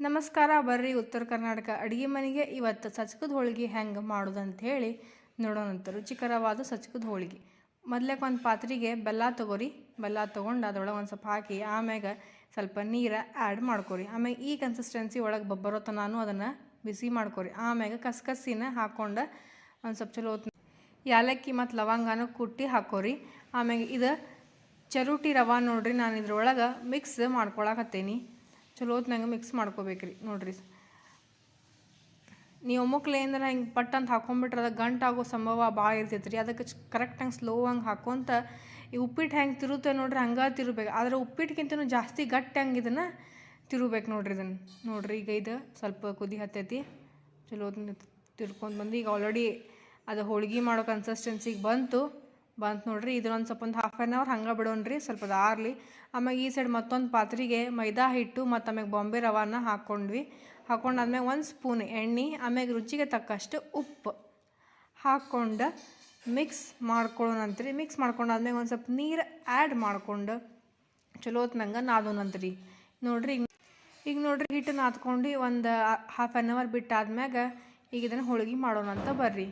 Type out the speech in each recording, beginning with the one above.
ನಮಸ್ಕಾರ, ಬರ್ರಿ ಉತ್ತರ ಕರ್ನಾಟಕ. ಅಡುಗೆ ಮನೆಗೆ ಇವತ್ತು ಸಚ್ಕದ ಹೋಳಿಗೆ ಹೆಂಗೆ ಮಾಡೋದು ಹೇಳಿ ನೋಡೋಣಂತ ರುಚಿಕರವಾದ ಸಚ್ಕದ ಹೋಳಿಗೆ. ಮೊದ್ಲಕ್ಕೆ ಒಂದು ಪಾತ್ರೆಗೆ ಬೆಲ್ಲ ತೊಗೋರಿ. ಬೆಲ್ಲ ತೊಗೊಂಡು ಅದ್ರೊಳಗೆ ಒಂದು ಸ್ವಲ್ಪ ಹಾಕಿ, ಆಮ್ಯಾಗ ಸ್ವಲ್ಪ ನೀರು ಆ್ಯಡ್ ಮಾಡ್ಕೊರಿ. ಆಮೇಲೆ ಈ ಕನ್ಸಿಸ್ಟೆನ್ಸಿ ಒಳಗೆ ಬಬ್ಬರೋ ನಾನು ಅದನ್ನು ಬಿಸಿ ಮಾಡ್ಕೊರಿ. ಆಮ್ಯಾಗ ಕಸ್ಕಸಿನ ಹಾಕ್ಕೊಂಡು ಒಂದು ಸ್ವಲ್ಪ ಚಲೋ ಯಾಲಕ್ಕಿ ಮತ್ತು ಲವಂಗನ ಕುಟ್ಟಿ ಹಾಕೋರಿ. ಆಮ್ಯಾಗ ಇದು ಚರುಟಿ ರವೆ ನೋಡ್ರಿ ನಾನು ಇದ್ರೊಳಗೆ ಮಿಕ್ಸ್ ಮಾಡ್ಕೊಳಕತ್ತೇನಿ. ಚಲೋ ಹೊತ್ನಾಗ ಮಿಕ್ಸ್ ಮಾಡ್ಕೋಬೇಕ್ರಿ, ನೋಡ್ರಿ ನೀವು ಒಮ್ಮಕ್ಲೆ ಏನಾರ ಹಿಂಗೆ ಪಟ್ ಅಂತ ಹಾಕೊಂಡ್ಬಿಟ್ರೆ ಅದು ಗಂಟಾಗೋ ಸಂಭವ ಭಾಳ ಇರ್ತೈತೆ ರೀ ಅದಕ್ಕೆ ಕರೆಕ್ಟ್ ಹಂಗೆ ಸ್ಲೋ ಹಂಗೆ ಹಾಕೋಂತ ಈ ಉಪ್ಪಿಟ್ಟು ಹೆಂಗೆ ತಿರುತ್ತೆ ನೋಡ್ರಿ ಹಂಗೆ ತಿರುಬೇಕು. ಆದ್ರೆ ಉಪ್ಪಿಟ್ಟಿಗಿಂತನೂ ಜಾಸ್ತಿ ಗಟ್ಟಿ ಹಂಗೆ ಇದನ್ನು ತಿರುಬೇಕು ನೋಡ್ರಿ ಇದನ್ನು ನೋಡ್ರಿ ಈಗ ಇದು ಸ್ವಲ್ಪ ಕುದಿ ಹತ್ತೈತಿ. ಚಲೋ ತಿರ್ಕೊಂಡು ಬಂದು ಈಗ ಆಲ್ರೆಡಿ ಅದು ಹೋಳ್ಗೆ ಮಾಡೋ ಕನ್ಸಿಸ್ಟೆನ್ಸಿಗೆ ಬಂತು. ಬಂತು ನೋಡ್ರಿ ಇದನ್ನೊಂದು ಸ್ವಲ್ಪ ಒಂದು ಹಾಫ್ ಆನ್ ಅವರ್ ಹಂಗೆ ಬಿಡೋಣ್ರಿ, ಸ್ವಲ್ಪ ಆರಲಿ. ಆಮ್ಯಾಗ ಈ ಸೈಡ್ ಮತ್ತೊಂದು ಪಾತ್ರೆಗೆ ಮೈದಾ ಹಿಟ್ಟು ಮತ್ತು ಆಮೇಲೆ ಬಾಂಬೆ ರವಾನ ಹಾಕ್ಕೊಂಡ್ವಿ ಹಾಕೊಂಡಾದ್ಮೇಲೆ ಒಂದು ಸ್ಪೂನ್ ಎಣ್ಣೆ ಆಮೇಲೆ ರುಚಿಗೆ ತಕ್ಕಷ್ಟು ಉಪ್ಪು ಹಾಕ್ಕೊಂಡು ಮಿಕ್ಸ್ ಮಾಡ್ಕೊಳ್ಳೋಣಂತ್ರಿ ಮಿಕ್ಸ್ ಮಾಡ್ಕೊಂಡಾದ್ಮೇಲೆ ಒಂದು ಸ್ವಲ್ಪ ನೀರು ಆ್ಯಡ್ ಮಾಡ್ಕೊಂಡು ಚಲೋ ನಂಗೆ ನಾದೋನಂತ್ರಿ ನೋಡ್ರಿ, ಈಗ ಈಗ ನೋಡ್ರಿ ಹಿಟ್ಟು ನಾದ್ಕೊಂಡು ಒಂದು ಹಾಫ್ ಆನ್ ಅವರ್ ಬಿಟ್ಟಾದ್ಮ್ಯಾಗ ಈಗ ಇದನ್ನು ಹೋಳ್ಗೆ ಮಾಡೋಣಂತ ಬರ್ರಿ.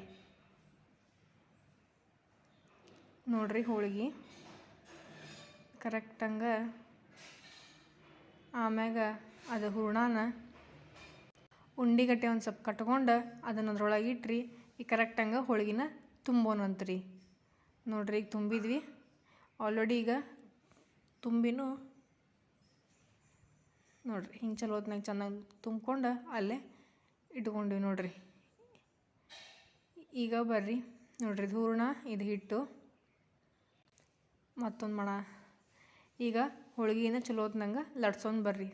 ನೋಡ್ರಿ ಹೋಳ್ಗೆ. ಕರೆಕ್ಟಂಗೆ ಆಮ್ಯಾಗ ಅದು ಹೂರ್ಣನ ಉಂಡಿಗಟ್ಟೆ ಒಂದು ಸ್ವಲ್ಪ ಕಟ್ಕೊಂಡು ಅದನ್ನ ಅದ್ರೊಳಗೆ ಇಟ್ರಿ. ಈ ಕರೆಕ್ಟಂಗೆ ಹೋಳ್ಗಿನ ತುಂಬೋನಂತ್ರಿ ನೋಡ್ರಿ ಈಗ ತುಂಬಿದ್ವಿ. ಆಲ್ರೆಡಿ ಈಗ ತುಂಬಿನೂ ನೋಡ್ರಿ ಹಿಂಗೆ ಚಲೋ ಹೊತ್ನಾಗ ಚೆನ್ನಾಗಿ ತುಂಬ್ಕೊಂಡು ಅಲ್ಲೇ ಇಟ್ಕೊಂಡ್ವಿ ನೋಡ್ರಿ. ಈಗ ಬರ್ರಿ ನೋಡ್ರಿ ಇದು ಹೂರ್ಣ, ಇದು ಹಿಟ್ಟು. ಮತ್ತೊಂದು ಮಣ ಈಗ ಹೋಳಿಗೆನ ಚಲೋ ಹೊತ್ನಂಗೆ ಲಟ್ಸೊಂದು ಬರ್ರಿ.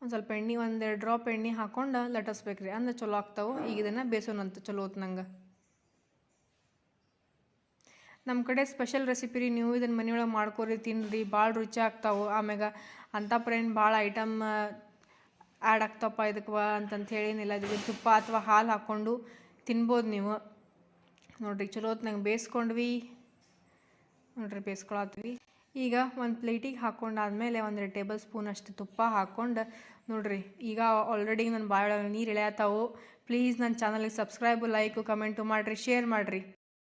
ಒಂದು ಸ್ವಲ್ಪ ಎಣ್ಣೆ ಒಂದೆರಡು ಡ್ರಾಪ್ ಎಣ್ಣೆ ಹಾಕೊಂಡು ಲಟ್ಟಿಸ್ಬೇಕು ರೀ ಅಂದ್ರೆ ಚಲೋ ಆಗ್ತಾವೆ. ಈಗ ಇದನ್ನು ಬೇಸೋನಂತ ಚಲೋ ಹೊತ್ನಂಗೆ. ನಮ್ಮ ಕಡೆ ಸ್ಪೆಷಲ್ ರೆಸಿಪಿ ರೀ. ನೀವು ಇದನ್ನು ಮನೆಯೊಳಗೆ ಮಾಡ್ಕೊರಿ ತಿನ್ನಿರಿ ಭಾಳ ರುಚಿ ಆಗ್ತಾವೆ. ಆಮ್ಯಾಗ ಅಂಥಪ್ರೇನು ಭಾಳ ಐಟಮ್ ಆ್ಯಡ್ ಆಗ್ತಪ್ಪ ಇದಕ್ಕೆ ಅಂತಂತ ಹೇಳಿನಿಲ್ಲ ಇದಕ್ಕೆ ತುಪ್ಪ ಅಥವಾ ಹಾಲು ಹಾಕ್ಕೊಂಡು ತಿನ್ಬೋದು ನೀವು. ನೋಡಿರಿ, ಚಲೋ ಹೊತ್ನಂಗೆ ಬೇಯಿಸ್ಕೊಂಡ್ವಿ ನೋಡ್ರಿ ಬೇಯಿಸ್ಕೊಳತ್ತೀವಿ ಈಗ ಒಂದು ಪ್ಲೇಟಿಗೆ ಹಾಕ್ಕೊಂಡಾದಮೇಲೆ ಒಂದೆರಡು ಟೇಬಲ್ ಸ್ಪೂನ್ ಅಷ್ಟು ತುಪ್ಪ ಹಾಕ್ಕೊಂಡು ನೋಡ್ರಿ, ಈಗ ಆಲ್ರೆಡಿ ನನ್ನ ಬಾಯೊಳಗೆ ನೀರು ಇಳಿಯತ್ತಾವು ಪ್ಲೀಸ್ ನನ್ನ ಚಾನಲಿಗೆ ಸಬ್ಸ್ಕ್ರೈಬು ಲೈಕು ಕಮೆಂಟು ಮಾಡಿರಿ ಶೇರ್ ಮಾಡಿರಿ.